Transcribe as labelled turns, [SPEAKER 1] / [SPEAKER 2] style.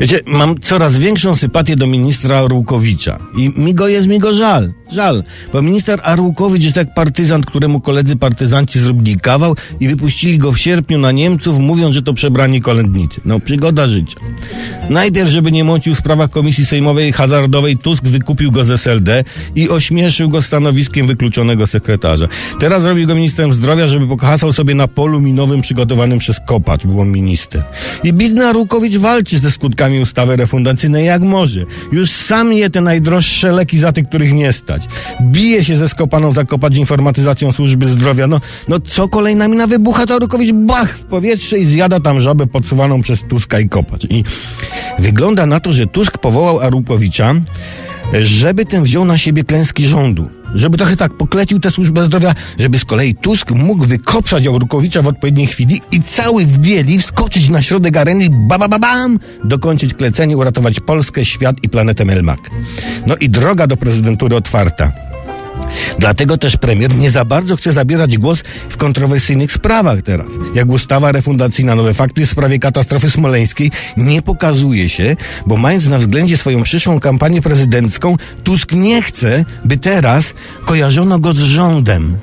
[SPEAKER 1] Wiecie, mam coraz większą sympatię do ministra Arłukowicza. I mi go jest mi go żal. Żal. Bo minister Arłukowicz jest jak partyzant, któremu koledzy partyzanci zrobili kawał i wypuścili go w sierpniu na Niemców, mówiąc, że to przebrani kolędnicy. No, przygoda życia. Najpierw, żeby nie mącił w sprawach Komisji Sejmowej Hazardowej, Tusk wykupił go z SLD i ośmieszył go stanowiskiem wykluczonego sekretarza. Teraz zrobił go ministrem zdrowia, żeby pokazał sobie na polu minowym przygotowanym przez Kopacz, był on minister. I biedny Arłukowicz walczy ze skutkami ustawy refundacyjnej jak może. Już sam je te najdroższe leki za tych, których nie stać. Bije się ze Skopaną zakopać informatyzacją służby zdrowia. No, no co kolejna mina wybucha, to Arłukowicz bach w powietrze i zjada tam żabę podsuwaną przez Tuska i Kopacz. I wygląda na to, że Tusk powołał Arłukowicza, żeby ten wziął na siebie klęski rządu. Żeby trochę tak poklecił tę służbę zdrowia, żeby z kolei Tusk mógł wykopsać Aurukowicza w odpowiedniej chwili i cały w bieli wskoczyć na środek areny i ba, ba, ba, bam, dokończyć klecenie, uratować Polskę, świat i planetę Melmak. No i droga do prezydentury otwarta. Dlatego też premier nie za bardzo chce zabierać głos w kontrowersyjnych sprawach teraz. Jak ustawa refundacyjna, nowe fakty w sprawie katastrofy smoleńskiej nie pokazuje się, bo mając na względzie swoją przyszłą kampanię prezydencką, Tusk nie chce, by teraz kojarzono go z rządem.